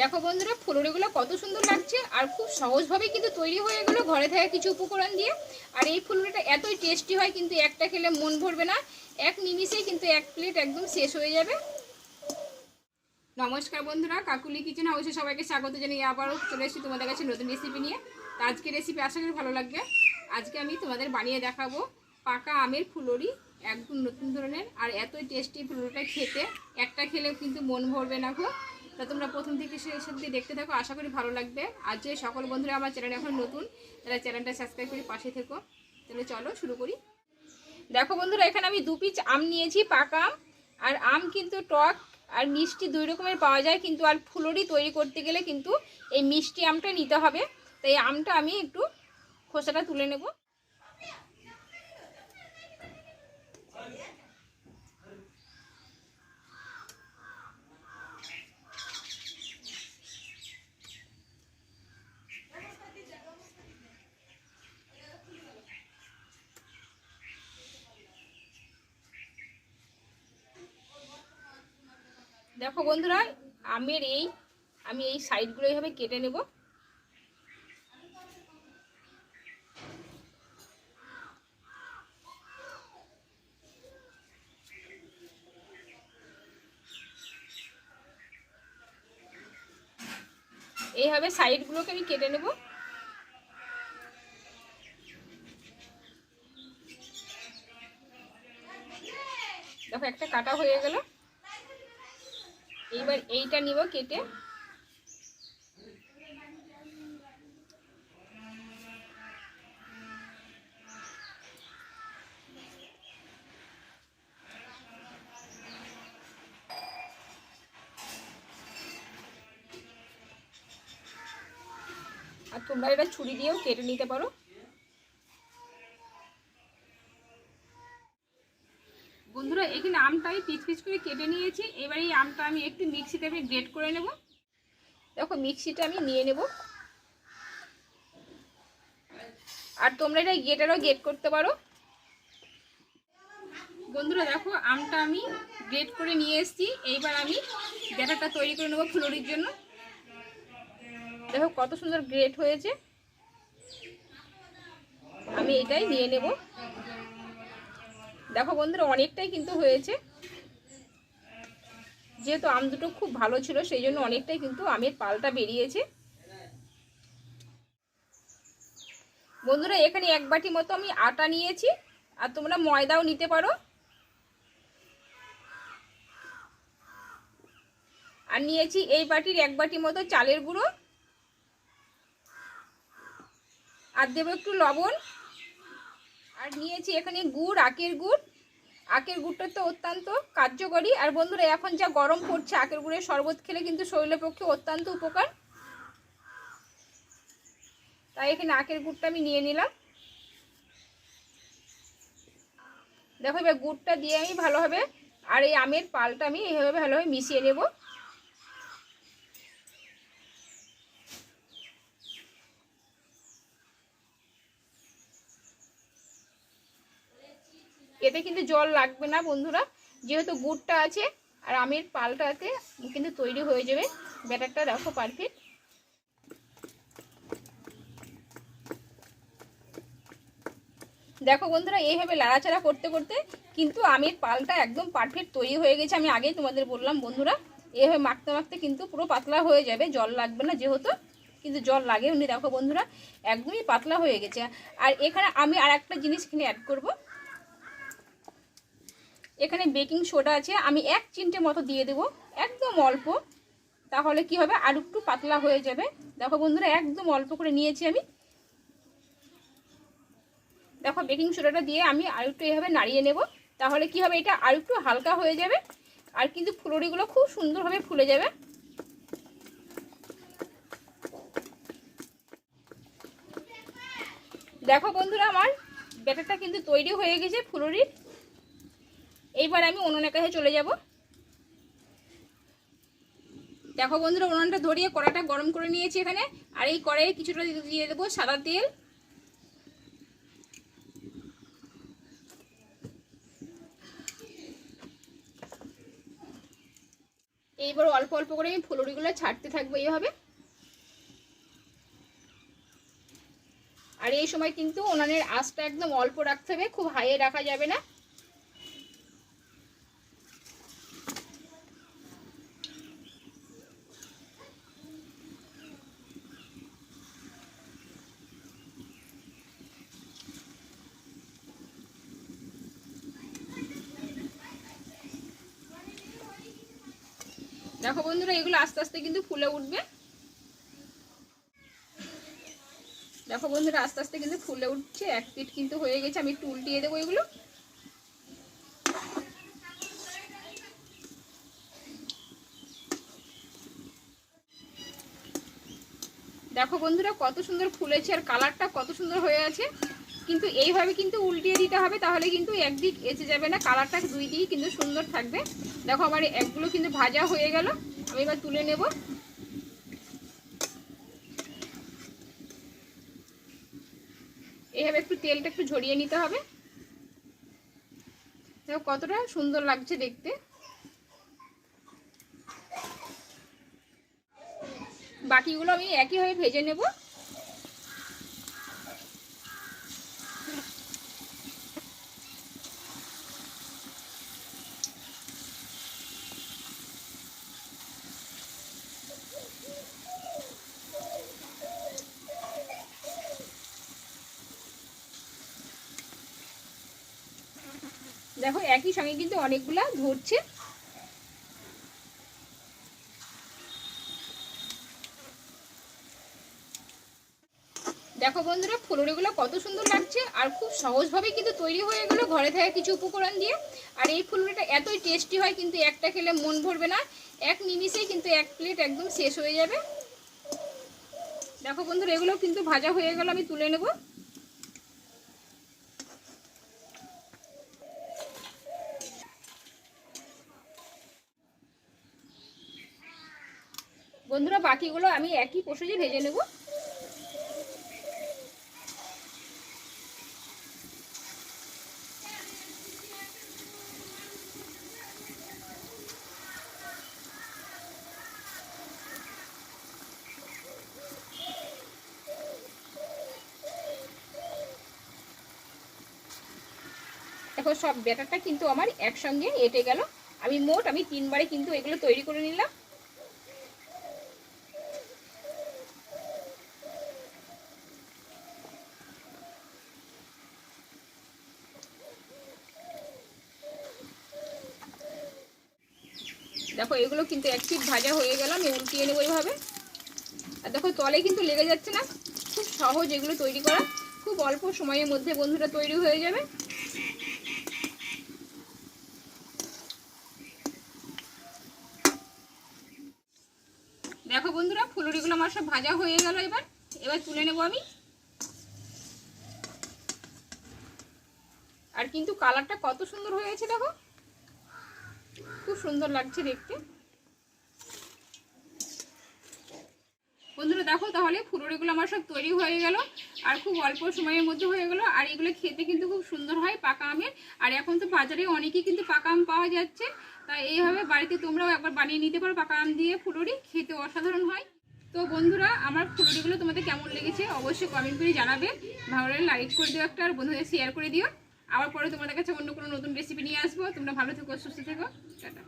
দেখো বন্ধুরা, ফুলুরিগুলো কত সুন্দর লাগছে আর খুব সহজভাবে কিন্তু তৈরি হয়ে গেলো ঘরে থাকা কিছু উপকরণ দিয়ে। আর এই ফুলুরিটা এতই টেস্টি হয় কিন্তু একটা খেলে মন ভরবে না। এক নিমিষেই কিন্তু এক প্লেট একদম শেষ হয়ে যাবে। নমস্কার বন্ধুরা, কাকুলি কিচেন হাউসে সবাইকে স্বাগত জানিয়ে আবারও চলে এসেছি তোমাদের কাছে নতুন রেসিপি নিয়ে। তো আজকে রেসিপি আশা করি ভালো লাগবে। আজকে আমি তোমাদের বানিয়ে দেখাবো পাকা আমের ফুলুরি, একদম নতুন ধরনের আর এতই টেস্টি ফুলুরিটা খেতে। একটা খেলেও কিন্তু মন ভরবে না গো। তা তোমরা প্রথম থেকে শেষ অবধি দেখতে থাকো, আশা করি ভালো লাগবে। আর যে সকল বন্ধুরা আমার চ্যানেল এখন নতুন, তারা চ্যানেলটা সাবস্ক্রাইব করে পাশে থেকো। তাহলে চলো শুরু করি। দেখো বন্ধুরা, এখানে আমি দু পিচ আম নিয়েছি, পাকা আম। আর আম কিন্তু টক আর মিষ্টি দুই রকমের পাওয়া যায়, কিন্তু আর ফুলরি তৈরি করতে গেলে কিন্তু এই মিষ্টি আমটা নিতে হবে। তাই আমটা আমি একটু খোসাটা তুলে নেব। দেখো বন্ধুরা, আমের এই, আমি এই সাইডগুলো এইভাবে কেটে নেব। এইভাবে সাইডগুলোকে আমি কেটে নেব। দেখো, একটা কাটা হয়ে গেল। এইবার এইটা নিব কেটে। আর তোমরা এটা ছুরি দিয়েও কেটে নিতে পারো। আমটা আমি পিচ পিচ করে কেটে নিয়েছি। এবার এই আমটা আমি একটু মিক্সিতে আমি গ্রেট করে নেব। দেখো, মিক্সিটা আমি নিয়ে নেব। আর তোমরা এটা গেটারও গেট করতে পারো। বন্ধুরা, দেখো, আমটা আমি গ্রেট করে নিয়ে এসেছি। এইবার আমি ব্যাটারটা তৈরি করে নেব ফুলুরির জন্য। দেখো, কত সুন্দর গ্রেট হয়েছে। আমি এটাই নিয়ে নেব। দেখো বন্ধুরা, অনেকটাই কিন্তু হয়েছে। যেহেতু আম দুটো খুব ভালো ছিল, সেই জন্য অনেকটাই কিন্তু আমের পালটা বেরিয়েছে। বন্ধুরা, এখানে এক বাটি মতো আমি আটা নিয়েছি, আর তোমরা ময়দাও নিতে পারো। আর নিয়েছি এই বাটির এক বাটি মতো চালের গুঁড়ো। আর দেবো একটু লবণ। আর নিয়েছি এখানে গুড়, আখের গুড়। আখের গুড়টা তো অত্যন্ত কার্যকরী। আর বন্ধুরা, এখন যা গরম পড়ছে আখের গুড়ের শরবত খেলে কিন্তু শরীরের পক্ষে অত্যন্ত উপকার। তাই এখানে আখের গুড়টা আমি নিয়ে নিলাম। দেখো এবার গুড়টা দিয়ে আমি ভালোভাবে, আর এই আমের পালটা আমি এইভাবে ভালোভাবে মিশিয়ে নেব। এতে কিন্তু জল লাগবে না বন্ধুরা। যেহেতু গুড়টা আছে আর আমের পালটাতে কিন্তু তৈরি হয়ে যাবে। ব্যাটারটা দেখো পারফেক্ট দেখো বন্ধুরা, এইভাবে লাড়াচাড়া করতে করতে কিন্তু আমের পালটা একদম পারফেক্ট তৈরি হয়ে গেছে। আমি আগেই তোমাদের বললাম বন্ধুরা, এইভাবে মাখতে মাখতে কিন্তু পুরো পাতলা হয়ে যাবে, জল লাগবে না যেহেতু, কিন্তু জল লাগে উনি দেখো বন্ধুরা, একদমই পাতলা হয়ে গেছে। আর এখানে আমি আর একটা জিনিস এখানে অ্যাড করব। এখানে বেকিং সোডা আছে, আমি এক চিমটে মতো দিয়ে দেবো, একদম অল্প। তাহলে কি হবে? আর একটু পাতলা হয়ে যাবে। দেখো বন্ধুরা, একদম অল্প করে নিয়েছি আমি। দেখো, বেকিং সোডাটা দিয়ে আমি আর একটু এভাবে নাড়িয়ে নেব। তাহলে কি হবে? এটা আর একটু হালকা হয়ে যাবে, আর কিন্তু ফুলরিগুলো খুব সুন্দরভাবে ফুলে যাবে। দেখো বন্ধুরা, আমার ব্যাটারটা কিন্তু তৈরি হয়ে গেছে ফুলরির। এইবার আমি উনুনের কাছে চলে যাব। দেখো বন্ধুরা, উনুনটা ধরিয়ে কড়াটা গরম করে নিয়েছি এখানে। আর এই কড়াইয়ে কিছুটা দিয়ে দেবো সাদা তেল। এইবার অল্প অল্প করে আমি ফুলুরিগুলো ছাড়তে থাকব এইভাবে। আর এই সময় কিন্তু উনানের আঁচটা একদম অল্প রাখতে হবে, খুব হাইয়ে রাখা যাবে না। দেখো বন্ধুরা, এগুলো আস্তে আস্তে কিন্তু ফুলে উঠবে। দেখো বন্ধুরা, আস্তে আস্তে কিন্তু ফুলে উঠছে, এক পিট কিন্তু হয়ে গেছে, আমি একটু উল্টিয়ে দেবো এগুলো। দেখো বন্ধুরা, কত সুন্দর ফুলেছে আর কালারটা কত সুন্দর হয়ে আছে। কিন্তু এইভাবে কিন্তু উল্টিয়ে দিতে হবে, তাহলে কিন্তু একদিক এসে যাবে না, কালারটা দুই দিকই কিন্তু সুন্দর থাকবে। দেখো আমার একগুলো কিন্তু ভাজা হয়ে গেল, আমি এবার তুলে নেব। এইভাবে একটু তেলটা একটু ঝরিয়ে নিতে হবে। দেখো কতটা সুন্দর লাগছে দেখতে। বাকিগুলো আমি একইভাবে ভেজে নেব। দেখো, একই সঙ্গে কিন্তু অনেকগুলা ধরছে। দেখো বন্ধুরা, ফুলুরিগুলো কত সুন্দর লাগছে আর খুব সহজভাবে কিন্তু তৈরি হয়ে গেলো ঘরে থাকা কিছু উপকরণ দিয়ে। আর এই ফুলুরিটা এতই টেস্টি হয় কিন্তু একটা খেলে মন ভরবে না। এক নিমিষেই কিন্তু এক প্লেট একদম শেষ হয়ে যাবে। দেখো বন্ধুরা, এগুলো কিন্তু ভাজা হয়ে গেল, আমি তুলে নেব। বন্ধুরা, বাকিগুলো আমি একই প্রসেসে ভেজে নেব। দেখো, সব ব্যাটারটা কিন্তু আমার একসঙ্গে এটে গেল। আমি মোট, আমি তিনবারে কিন্তু এগুলো তৈরি করে নিলাম। দেখো, এগুলো কিন্তু এক পিট ভাজা হয়ে গেল, আমি উল্টিয়ে নেব এইভাবে আর দেখো, তলে কিন্তু লেগে যাচ্ছে না। খুব সহজ এগুলো তৈরি করা। খুব অল্প সময়ের মধ্যে বন্ধুরা তৈরি হয়ে যাবে। দেখো বন্ধুরা, ফুলুরিগুলো আমার সব ভাজা হয়ে গেল এবার। এবার তুলে নেব আমি। আর কিন্তু কালারটা কত সুন্দর হয়েছে দেখো। খুব সুন্দর লাগছে দেখতে। বন্ধুরা, দেখো তাহলে ফুলুরিগুলো আমার সব তৈরি হয়ে গেল, আর খুব অল্প সময়ের মধ্যে হয়ে গেল, আর এগুলো খেতে কিন্তু খুব সুন্দর হয় পাকা আমের। আর এখন তো বাজারে অনেকেই কিন্তু পাকা আম পাওয়া যাচ্ছে তাই এইভাবে বাড়িতে তোমরাও একবার বানিয়ে নিতে পারো পাকা আম দিয়ে ফুলুরি খেতে অসাধারণ হয়। তো বন্ধুরা, আমার ফুলুরিগুলো তোমাদের কেমন লেগেছে অবশ্যই কমেন্ট করে জানাবে। ভালো লাগলে লাইক করে দিও একটা, আর বন্ধুদের শেয়ার করে দিও। আবার পরে তোমাদের কাছে অন্য কোনো নতুন রেসিপি নিয়ে আসব। তোমরা ভালো থেকো, সুস্থ থেকো। টাটা।